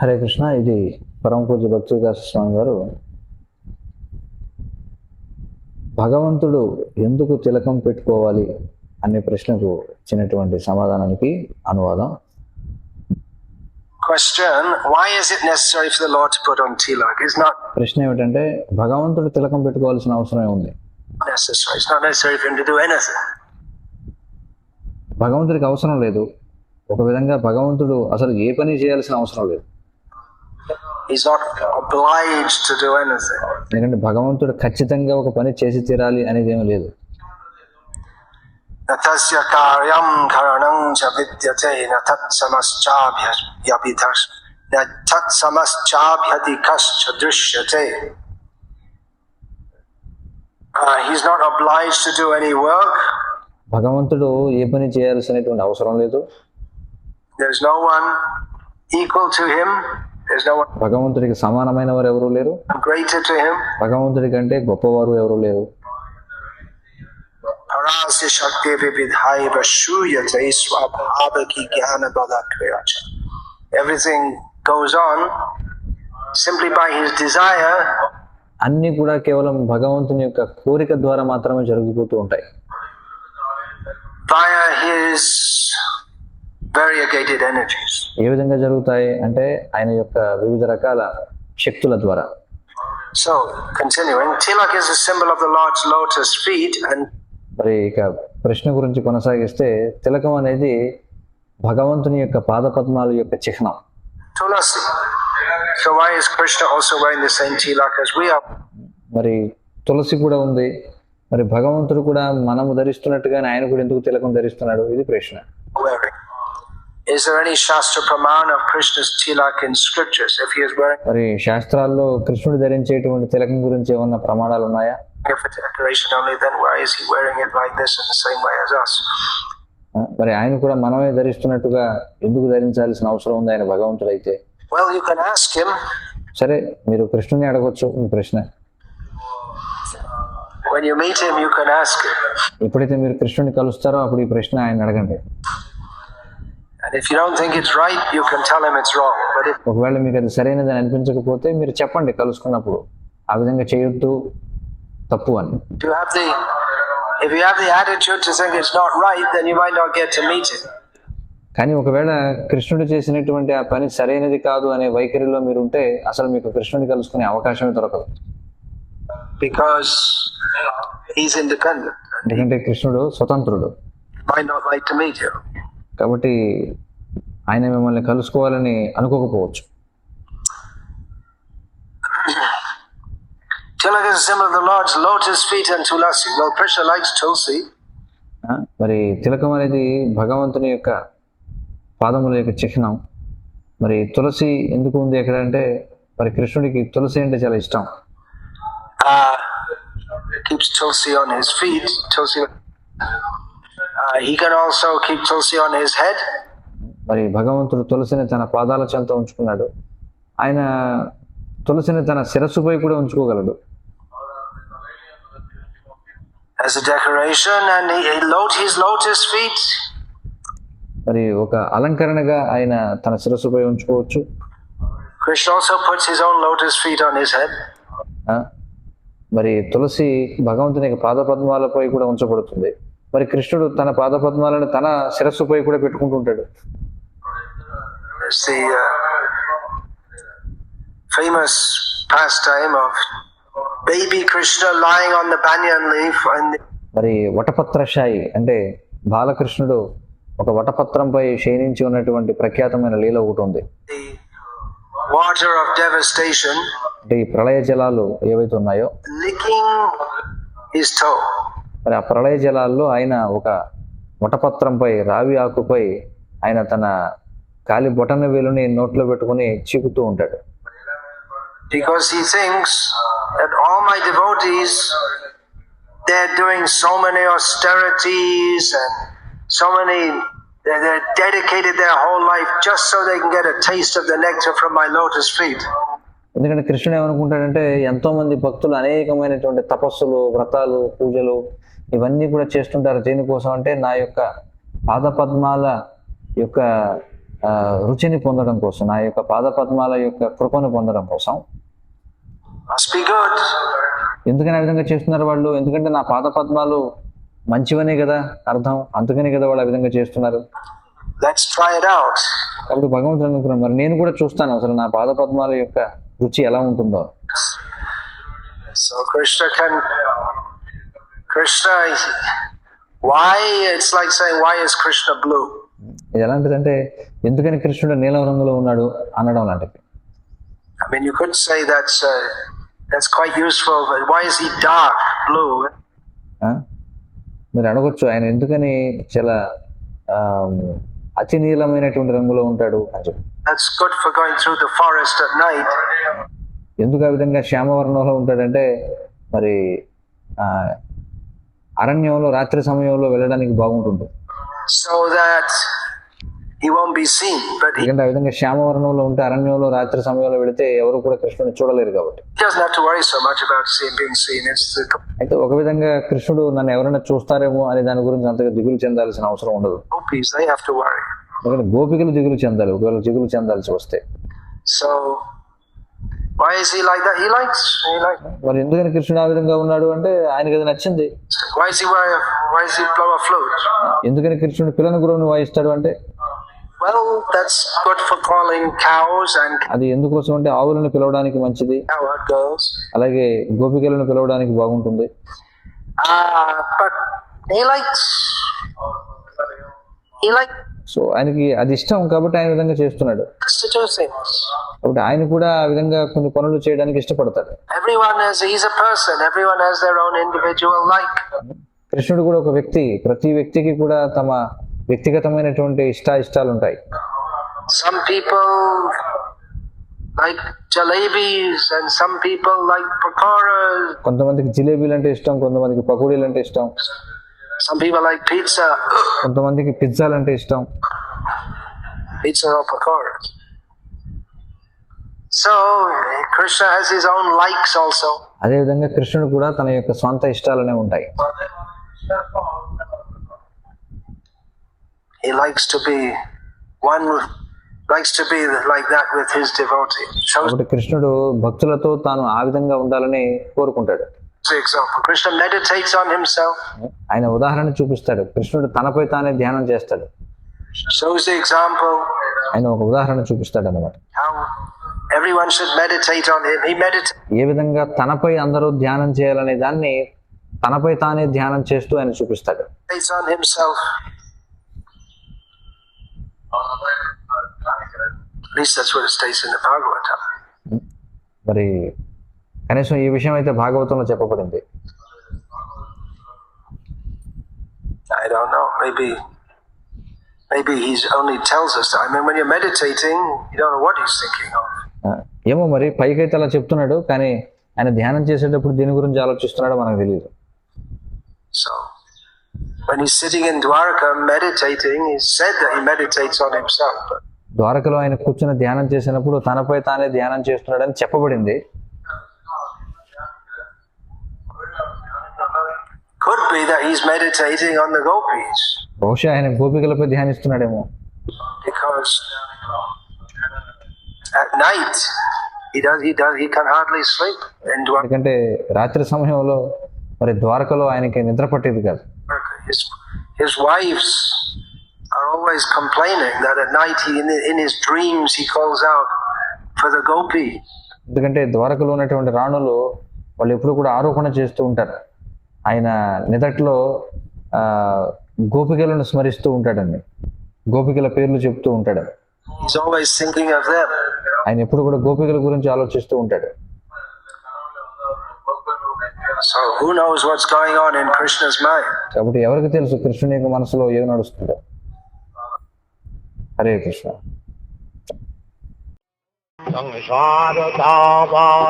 హరే కృష్ణ ఇది పరమ పూజ్య భక్తి వికాస స్వామి గారు. భగవంతుడు ఎందుకు తిలకం పెట్టుకోవాలి అనే ప్రశ్నకు ఇచ్చినటువంటి సమాధానానికి అనువాదం. Question Why is it necessary for the Lord to put on tilak? It's not ప్రశ్న ఏమిటంటే భగవంతుడు తిలకం పెట్టుకోవాల్సిన అవసరం ఉంది. necessary. It's not necessary for him to do anything. భగవంతుడికి అవసరం లేదు. ఒక విధంగా భగవంతుడు అసలు ఏ పని చేయాల్సిన అవసరం లేదు. ఎందుకంటే భగవంతుడు ఖచ్చితంగా ఒక పని చేసి తీరాలి అనేది ఏమీ లేదు. సమస్యాభ్యతి సమస్చాభ్య దృశ్యతే. He's not obliged to do any work భగవంతుడు ఏ పని చేయాల్సినటువంటి అవసరం లేదు. There is no one equal to him భగవంతుడికి సమానమైన వారు ఎవరు లేరు. భగవంతుడి కంటే గొప్పవారు ఎవరు లేరు. Everything goes on simply by his desire అన్నీ కూడా కేవలం భగవంతుని యొక్క కోరిక ద్వారా మాత్రమే జరిగిపోతూ ఉంటాయి. ఏ విధంగా జరుగుతాయి అంటే ఆయన యొక్క వివిధ రకాల శక్తుల ద్వారా So, continuing, Tilak is a symbol of the Lord's lotus feet, and మరి ఇక ప్రశ్న గురించి కొనసాగిస్తే తిలకం అనేది భగవంతుని యొక్క పాదపద్మాల యొక్క చిహ్నం Tulasi. So why is Krishna also wine the same tilak as we మరి తులసి కూడా ఉంది. మరి భగవంతుడు కూడా మనము ధరిస్తున్నట్టుగా ఆయన కూడా ఎందుకు తిలకం ధరిస్తున్నాడు? ఇది ప్రశ్న. Is there any shastra praman of krishna's tilak మరి శాస్త్రాల్లో కృష్ణుడు ధరించేటువంటి తిలకం గురించి ఏమన్నా ప్రమాణాలు ఉన్నాయా? If it's మరి ఆయన కూడా మనమే ధరిస్తున్నట్టుగా ఎందుకు ధరించాల్సిన అవసరం ఉంది ఆయన భగవంతుడు అయితే Well, you can ask him. సరే మీరు కృష్ణుని అడగొచ్చు ఈ ప్రశ్న When you meet him, you can ask him. ఎప్పుడైతే మీరు కృష్ణుని కలుస్తారో అప్పుడు ఈ ప్రశ్న ఆయన అడగండి And if you don't think it's right, you can tell him it's wrong. But if ఒకవేళ మీకు అది సరైనదని అనిపించకపోతే మీరు చెప్పండి కలుసుకున్నప్పుడు ఆ విధంగా చేయొద్దు తప్పు అని you have the if you have the attitude to think it's not right, then you might not get to meet him. కానీ ఒకవేళ కృష్ణుడు చేసినటువంటి ఆ పని సరైనది కాదు అనే వైఖరిలో మీరు ఉంటే అసలు మీకు కృష్ణుని కలుసుకునే అవకాశమే దొరకదు independent. ఎందుకంటే కృష్ణుడు స్వతంత్రుడు. కాబట్టి ఆయన మిమ్మల్ని కలుసుకోవాలని అనుకోకపోవచ్చు Tilak is a symbol of the Lord's lotus feet and tulasi. Well, Krishna likes tulsi. ఆ, మరి తిలకం అనేది భగవంతుని యొక్క పాదముల యొక్క చిహ్నం. మరి తులసి ఎందుకు ఉంది ఎక్కడ అంటే మరి కృష్ణుడికి తులసి అంటే చాలా ఇష్టం. మరి భగవంతుడు తులసిని తన పాదాల చెంత ఉంచుకున్నాడు. ఆయన తులసిని తన శిరస్సుపై కూడా ఉంచుకోగలడు. As a decoration, and he, he load his lotus feet. మరి ఒక అలంకరణగా ఆయన తన శిరస్సుపై ఉంచుకోవచ్చు. Krishna also puts his own lotus feet on his head. ఆ, మరి తులసి భగవంతుని యొక్క పాదపద్మాలపై కూడా ఉంచబడుతుంది. మరి కృష్ణుడు తన పాదపద్మాలను తన శిరస్సుపై కూడా పెట్టుకుంటుంటాడు. Lying on the banyan leaf and మరి వటపత్రశాయి అంటే బాలకృష్ణుడు ఒక వటపత్రంపై శయనించి ఉన్నటువంటి ప్రఖ్యాతమైన లీల ఒకటి ఉంది. Water of devastation అంటే ఈ ప్రళయ జలాలు ఏవైతే ఉన్నాయో మరి ఆ ప్రళయ జలాల్లో ఆయన ఒక వటపత్రంపై రావి ఆకుపై ఆయన తన కాలి బొటన వేలుని నోట్లో పెట్టుకుని చీకుతూ ఉంటాడు. Because he thinks that all my devotees they're doing so many austerities and so many they they dedicated their whole life just so they can get a taste of the nectar from my lotus feet. ఎందుకంటే కృష్ణుడు ఏమనుకుంటాడంటే ఎంతో మంది భక్తులు అనేకమైనటువంటి తపస్సులు వ్రతాలు పూజలు ఇవన్నీ కూడా చేస్తుంటారు. దేనికోసం అంటే నా యొక్క పాదపద్మాల యొక్క రుచిని పొందడం కోసం నా యొక్క పాదపద్మాల యొక్క కృపను పొందడం కోసం. Must be good. ఎందుకని ఆ విధంగా చేస్తున్నారు వాళ్ళు? ఎందుకంటే నా పాదపద్మాలు మంచివనే కదా అర్థం అందుకనే కదా వాళ్ళు విధంగా చేస్తున్నారు. కాబట్టి భగవంతుడు అనుకున్నాను మరి నేను కూడా చూస్తాను అసలు నా పాద పద్మాల యొక్క రుచి ఎలా ఉంటుందో. So Krishna Krishna why it's sigh why is Krishna blue ఇది ఎలాంటిదంటే ఎందుకని కృష్ణుడు నీలం రంగులో ఉన్నాడు అనడం లాంటిది. I mean you could say that's that's quite useful why is he dark blue మీరు అడగొచ్చు. ఆయన ఎందుకని చాలా ఆ, అతి నీలమైనటువంటి రంగులో ఉంటాడు అని చెప్పి. That's good for going through the forest at night. ఎందుకు ఆ విధంగా శ్యామవర్ణంలో ఉంటాడంటే మరి ఆ, అరణ్యంలో రాత్రి సమయంలో వెళ్ళడానికి బాగుంటుంది so that he won't be seen. But he ఎందుకంటే ఆ విధంగా శ్యామవర్ణంలో ఉంటే అరణ్యంలో రాత్రి సమయంలో వెళితే ఎవరు కూడా కృష్ణుని చూడలేరు కాబట్టి doesn't have to worry so much about seeing, being seen. It's the అయితే ఒక విధంగా కృష్ణుడు నన్ను ఎవరైనా చూస్తారేమో అనే దాని గురించి అంతగా దిగులు చెందాల్సిన అవసరం ఉండదు gopis, they have to worry. ఎందుకంటే గోపికలు దిగులు చెందాలి ఒకవేళ దిగులు చెందాల్సి వస్తే So why is he like that? He likes, he likes. మరి ఎందుకని కృష్ణుడు ఆ విధంగా ఉన్నాడు అంటే ఆయనకి అది నచ్చింది Why is he a, why does he blow a flute? ఎందుకని కృష్ణుడు పిల్లని గురువుని వాయిస్తాడు అంటే అది ఎందుకోసం అంటే ఆవులను పిలవడానికి మంచిది. అలాగే గోపికలను పిలవడానికి బాగుంటుంది. సో ఆయనకి అది ఇష్టం కాబట్టి ఆయన విధంగా చేస్తున్నాడు. కాబట్టి ఆయన కూడా ఆ విధంగా కొన్ని పనులు చేయడానికి ఇష్టపడతాడు. కృష్ణుడు కూడా ఒక వ్యక్తి. ప్రతి వ్యక్తికి కూడా తమ వ్యక్తిగతమైనటువంటి ఇష్టాయిష్టాలు ఉంటాయి Some people like jalebis and some people like pakoras. కొంతమందికి జిలేబీలు అంటే ఇష్టం కొంతమందికి పకోడీలు అంటే ఇష్టం Some people like pizza. కొంతమందికి పిజ్జాలు అంటే ఇష్టం Pizza or pakoras. So Krishna has his own likes also. అదేవిధంగా కృష్ణుడు కూడా తన యొక్క సొంత ఇష్టాలనే ఉంటాయి He likes to be one likes to be like that with his devotee. కాబట్టి కృష్ణుడు భక్తులతో తాను ఆ విధంగా ఉండాలని కోరుకుంటాడు example. Krishna meditates on himself. ఆయన ఉదాహరణ చూపిస్తాడు కృష్ణుడు తనపై తానే ధ్యానం చేస్తాడు Shows the example ఆయన ఒక ఉదాహరణ చూపిస్తాడు అనమాట how everyone should meditate on him. He meditates ఏ విధంగా తనపై అందరూ ధ్యానం చేయాలనే దాన్ని తనపై తానే ధ్యానం చేస్తూ ఆయన చూపిస్తాడు on himself. At least that's what it states in the Bhagavatam. మరి కనీసం ఈ విషయం అయితే భాగవతంలో చెప్పబడింది I don't know. Maybe, maybe he's only tells us that. I mean, when you're meditating, you don't know what he's thinking of. ఏమో మరి పైకైతే అలా చెప్తున్నాడు కానీ ఆయన ధ్యానం చేసేటప్పుడు దీని గురించి ఆలోచిస్తున్నాడో మనకు తెలియదు So, when he's sitting in Dwarka meditating, he said that he meditates on himself. ద్వారకలో ఆయన కూర్చుని ధ్యానం చేసినప్పుడు తనపై తానే ధ్యానం చేస్తున్నాడని చెప్పబడింది could be that he's meditating on the gopis బహుశా ఆయన గోపికలపై ధ్యానిస్తున్నాడేమో because at night he does he does he can hardly sleep. ఎందుకంటే రాత్రి సమయంలో మరి ద్వారకలో ఆయనకి నిద్ర పట్టేది కాదు His his wives are always complaining that at night he in, in his dreams he calls out for the gopi. ఎందుకంటే ద్వారకలో ఉన్నటువంటి రాణులు వాళ్ళు ఎప్పుడు కూడా ఆరోపణ చేస్తూ ఉంటారు ఆయన నిదట్లో గోపికలను స్మరిస్తూ ఉంటాడండి గోపికల పేర్లు చెప్తూ ఉంటాడు He's always thinking of them. ఆయన ఎప్పుడు కూడా గోపికల గురించి ఆలోచిస్తూ ఉంటాడు సో ఆన్ ఇన్ కృష్ణస్ కాబట్టి ఎవరికి తెలుసు? కృష్ణుని యొక్క మనసులో ఏది నడుస్తుందో? హరే కృష్ణ. సంసార దావానందీరలోకా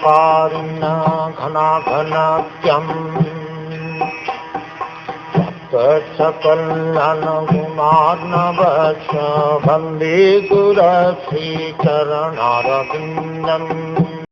కారుణ్య ఘనా ఘనాఖ్యం सकलनगुणार्णवश वन्दे गुरश्रीचरणारविन्दम्